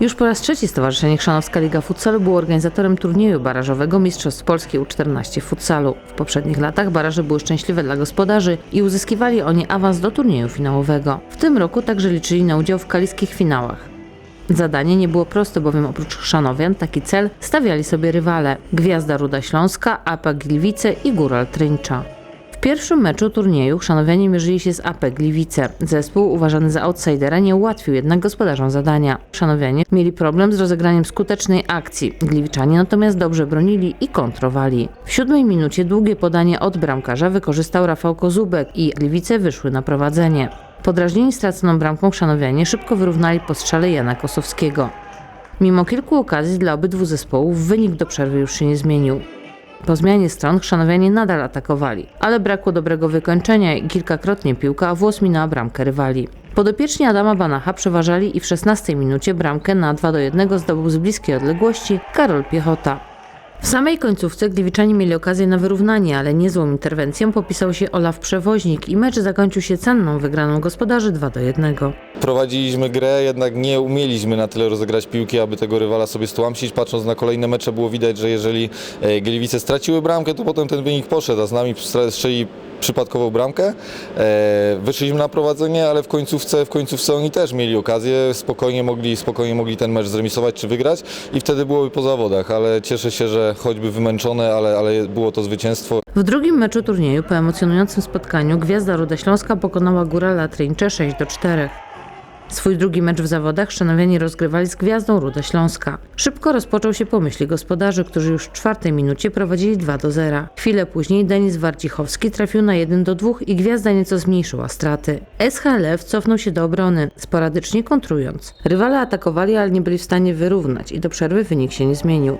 Już po raz trzeci Stowarzyszenie Chrzanowska Liga Futsalu było organizatorem turnieju barażowego Mistrzostw Polski U14 w futsalu. W poprzednich latach baraże były szczęśliwe dla gospodarzy i uzyskiwali oni awans do turnieju finałowego. W tym roku także liczyli na udział w kaliskich finałach. Zadanie nie było proste, bowiem oprócz Chrzanowian taki cel stawiali sobie rywale Gwiazda Ruda Śląska, APA Gliwice i Góral Tryncza. W pierwszym meczu turnieju Chrzanowianie mierzyli się z AP Gliwice. Zespół uważany za outsidera nie ułatwił jednak gospodarzom zadania. Chrzanowianie mieli problem z rozegraniem skutecznej akcji. Gliwiczanie natomiast dobrze bronili i kontrowali. W siódmej minucie długie podanie od bramkarza wykorzystał Rafał Kozubek i Gliwice wyszły na prowadzenie. Podrażnieni straconą bramką Chrzanowianie szybko wyrównali po strzale Jana Kosowskiego. Mimo kilku okazji dla obydwu zespołów wynik do przerwy już się nie zmienił. Po zmianie stron chrzanowianie nadal atakowali, ale brakło dobrego wykończenia i kilkakrotnie piłka włos minęła bramkę rywali. Podopieczni Adama Banacha przeważali i w 16 minucie bramkę na 2 do 1 zdobył z bliskiej odległości Karol Piechota. W samej końcówce Gliwiczanie mieli okazję na wyrównanie, ale niezłą interwencją popisał się Olaf Przewoźnik i mecz zakończył się cenną wygraną gospodarzy 2 do 1. Prowadziliśmy grę, jednak nie umieliśmy na tyle rozegrać piłki, aby tego rywala sobie stłamsić. Patrząc na kolejne mecze było widać, że jeżeli e, Gliwice straciły bramkę, to potem ten wynik poszedł, a z nami strzeli przypadkową bramkę. E, Wyszliśmy na prowadzenie, ale w końcówce, w końcówce oni też mieli okazję, spokojnie mogli, spokojnie mogli ten mecz zremisować czy wygrać i wtedy byłoby po zawodach, ale cieszę się, że choćby wymęczone, ale, ale było to zwycięstwo. W drugim meczu turnieju po emocjonującym spotkaniu Gwiazda Ruda Śląska pokonała Górala Tryńcze 6 do 4. Swój drugi mecz w zawodach Szanowianie rozgrywali z Gwiazdą Ruda Śląska. Szybko rozpoczął się po myśli gospodarzy, którzy już w czwartej minucie prowadzili 2 do 0. Chwilę później Denis Warcichowski trafił na 1 do 2 i Gwiazda nieco zmniejszyła straty. SHLF cofnął się do obrony, sporadycznie kontrując. Rywale atakowali, ale nie byli w stanie wyrównać i do przerwy wynik się nie zmienił.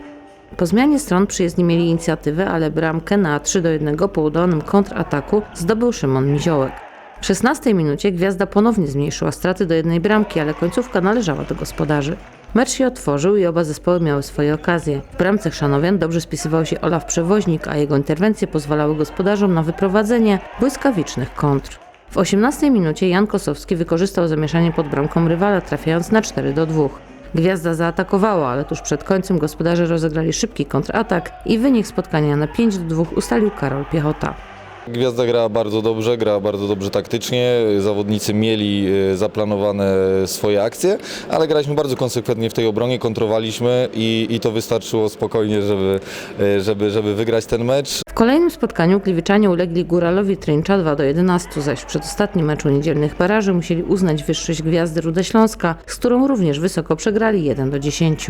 Po zmianie stron przyjezdni mieli inicjatywę, ale bramkę na 3 do 1 po udanym kontrataku zdobył Szymon Miziołek. W 16 minucie Gwiazda ponownie zmniejszyła straty do jednej bramki, ale końcówka należała do gospodarzy. Mecz się otworzył i oba zespoły miały swoje okazje. W bramce Chrzanowian dobrze spisywał się Olaf Przewoźnik, a jego interwencje pozwalały gospodarzom na wyprowadzenie błyskawicznych kontr. W 18 minucie Jan Kosowski wykorzystał zamieszanie pod bramką rywala, trafiając na 4 do 2. Gwiazda zaatakowała, ale tuż przed końcem gospodarze rozegrali szybki kontratak i wynik spotkania na 5 do 2 ustalił Karol Piechota. Gwiazda grała bardzo dobrze, grała bardzo dobrze taktycznie. Zawodnicy mieli e, zaplanowane swoje akcje, ale graliśmy bardzo konsekwentnie w tej obronie, kontrowaliśmy i, i to wystarczyło spokojnie, żeby, e, żeby, żeby wygrać ten mecz. W kolejnym spotkaniu Gliwiczanie ulegli Góralowi Tryncza 2 do 11, zaś w przedostatnim meczu niedzielnych baraży musieli uznać wyższość Gwiazdy Ruda Śląska, z którą również wysoko przegrali 1 do 10.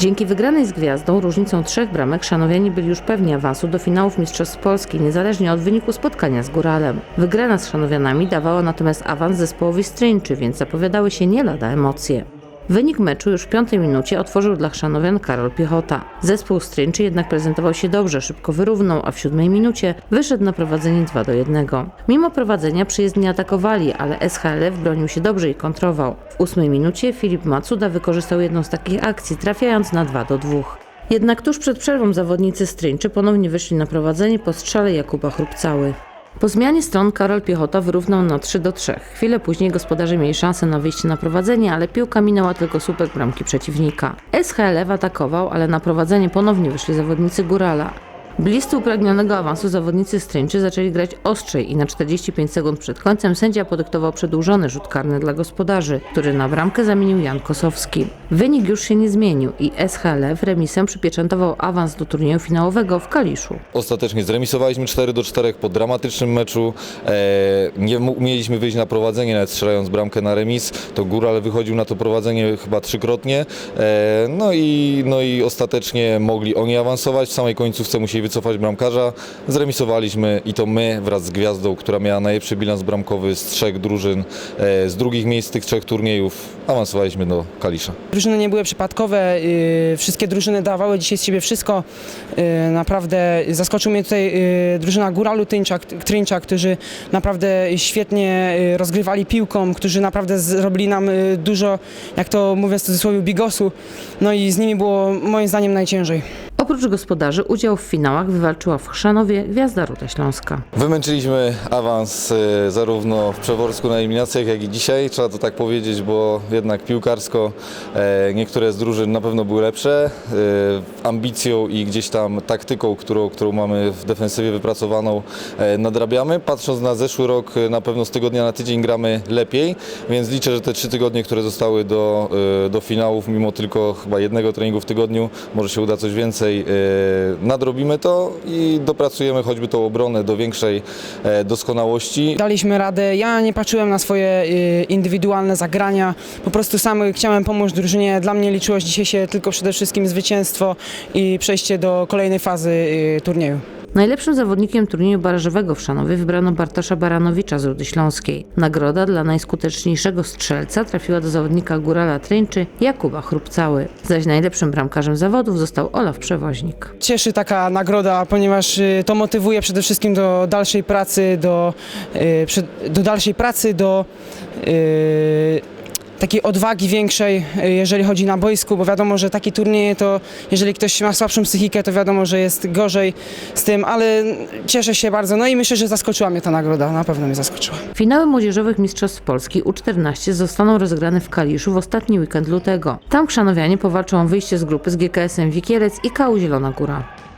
Dzięki wygranej z Gwiazdą różnicą trzech bramek Szanowianie byli już pewni awansu do finałów Mistrzostw Polski, niezależnie od wyniku spotkania z Góralem. Wygrana z Szanowianami dawała natomiast awans zespołowi z Tryńczy, więc zapowiadały się nie lada emocje. Wynik meczu już w piątej minucie otworzył dla Chrzanowian Karol Piechota. Zespół z Tryńczy jednak prezentował się dobrze, szybko wyrównał, a w siódmej minucie wyszedł na prowadzenie 2 do 1. Mimo prowadzenia przyjezdni atakowali, ale SHLF bronił się dobrze i kontrował. W ósmej minucie Filip Macuda wykorzystał jedną z takich akcji, trafiając na 2 do 2. Jednak tuż przed przerwą zawodnicy z Tryńczy ponownie wyszli na prowadzenie po strzale Jakuba Chrupcały. Po zmianie stron Karol Piechota wyrównał na 3 do 3. Chwilę później gospodarze mieli szansę na wyjście na prowadzenie, ale piłka minęła tylko słupek bramki przeciwnika. SHLF atakował, ale na prowadzenie ponownie wyszli zawodnicy Górala. Bliscy upragnionego awansu zawodnicy Stręczy zaczęli grać ostrzej i na 45 sekund przed końcem sędzia podyktował przedłużony rzut karny dla gospodarzy, który na bramkę zamienił Jan Kosowski. Wynik już się nie zmienił i SHLF remisem przypieczętował awans do turnieju finałowego w Kaliszu. Ostatecznie zremisowaliśmy 4 do 4 po dramatycznym meczu. E, nie umieliśmy wyjść na prowadzenie, nawet strzelając bramkę na remis. To Góral wychodził na to prowadzenie chyba trzykrotnie. E, no, i, no i ostatecznie mogli oni awansować. W samej końcówce musieli wycofać bramkarza. Zremisowaliśmy i to my wraz z Gwiazdą, która miała najlepszy bilans bramkowy z trzech drużyn, e, z drugich miejsc tych trzech turniejów, awansowaliśmy do Kalisza. Drużyny nie były przypadkowe, y, wszystkie drużyny dawały dzisiaj z siebie wszystko. Y, naprawdę zaskoczył mnie tutaj y, drużyna Góralu Tryncza, którzy naprawdę świetnie rozgrywali piłką, którzy naprawdę zrobili nam dużo, jak to mówiąc w cudzysłowie, bigosu. No i z nimi było moim zdaniem najciężej. Oprócz gospodarzy udział w finałach wywalczyła w Chrzanowie Gwiazda Ruda Śląska. Wymęczyliśmy awans e, zarówno w Przeworsku na eliminacjach, jak i dzisiaj, trzeba to tak powiedzieć, bo jednak piłkarsko e, niektóre z drużyn na pewno były lepsze. E, ambicją i gdzieś tam taktyką, którą, którą mamy w defensywie wypracowaną, e, nadrabiamy. Patrząc na zeszły rok, na pewno z tygodnia na tydzień gramy lepiej, więc liczę, że te trzy tygodnie, które zostały do, do finałów, mimo tylko chyba jednego treningu w tygodniu, może się uda coś więcej, e, nadrobimy to i dopracujemy choćby tą obronę do większej e, doskonałości. Daliśmy radę. Ja nie patrzyłem na swoje y, indywidualne zagrania. Po prostu sam chciałem pomóc drużynie. Dla mnie liczyło dzisiaj się tylko przede wszystkim zwycięstwo i przejście do kolejnej fazy y, turnieju. Najlepszym zawodnikiem turnieju barażowego w Szanowie wybrano Bartosza Baranowicza z Rudy Śląskiej. Nagroda dla najskuteczniejszego strzelca trafiła do zawodnika Górala Tryńczy Jakuba Chrupcały. Zaś najlepszym bramkarzem zawodów został Olaf Przewoźnik. Cieszy taka nagroda, ponieważ y, to motywuje przede wszystkim do dalszej pracy, do, y, do dalszej pracy, do y, takiej odwagi większej, y, jeżeli chodzi na boisku, bo wiadomo, że taki turniej to jeżeli ktoś ma słabszą psychikę, to wiadomo, że jest gorzej z tym, ale cieszę się bardzo. No i myślę, że zaskoczyła mnie ta nagroda, na pewno mnie zaskoczyła. Finały młodzieżowych Mistrzostw Polski U14 zostaną rozegrane w Kaliszu w ostatni weekend lutego. Tam chrzanowianie powalczą o wyjście z grupy z GKS-em Wikielec i KU Zielona Góra.